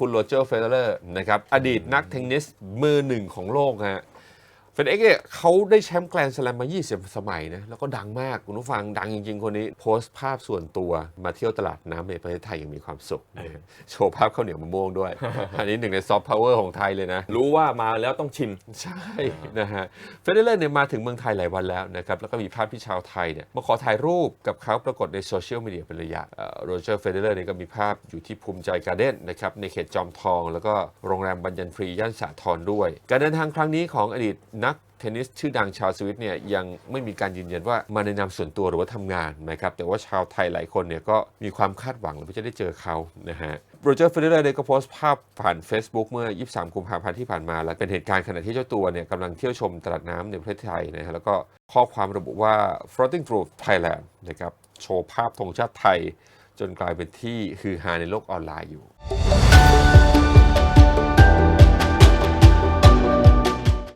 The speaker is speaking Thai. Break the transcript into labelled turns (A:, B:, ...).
A: คุณโรเจอร์เฟเดอร์นะครับอดีตนักเทนนิสมือหนึ่งของโลกฮะ เฟเด็กเนี่ยเขาได้แชมป์แกรนด์สแลมมา 20 สมัยนะ แล้วก็ดังมาก คุณผู้ฟังดังจริง ๆ คนนี้ โพสต์ภาพส่วนตัวมาเที่ยวตลาดน้ำในประเทศไทยอย่างมีความสุขนะฮะโชว์ภาพข้าวเหนียวมะม่วงด้วย อันนี้หนึ่งในซอฟต์พาวเวอร์ของไทยเลยนะ
B: รู้ว่ามาแล้วต้องชิม
A: ใช่นะฮะเฟเดเลอร์เนี่ยมาถึงเมืองไทยหลายวันแล้วนะครับ แล้วก็มีภาพที่ชาวไทยเนี่ยมาขอถ่ายรูปกับเขาปรากฏในโซเชียลมีเดียเป็นระยะโรเจอร์เฟเดเลอร์เนี่ยก็มีภาพอยู่ที่ภูมิใจการ์เด้นนะครับในเขตจอมทอง แล้วก็โรงแรมบัญญันฟรีย่านสาทรด้วย การเดินทางครั้งนี้ของอดีตนัก เทนนิสชื่อดังชาวสวิตเนี่ยยังไม่มีการยืนยันว่ามาในนามส่วนตัวหรือว่าทำงานนะครับแต่ว่าชาวไทยหลายคนเนี่ยก็มีความคาดหวังว่าจะได้เจอเขานะฮะโรเจอร์เฟเดอร์เนี่ยก็โพสต์ภาพผ่าน Facebook เมื่อ 23 กุมภาพันธ์ที่ผ่านมาและเป็นเหตุการณ์ขณะที่เจ้าตัวเนี่ยกำลังเที่ยวชมตลาดน้ำในประเทศไทยนะฮะแล้วก็ข้อความระบุว่า floating through Thailand นะครับโชว์ภาพธงชาติไทย จนกลายเป็นที่ฮือฮาในโลกออนไลน์อยู่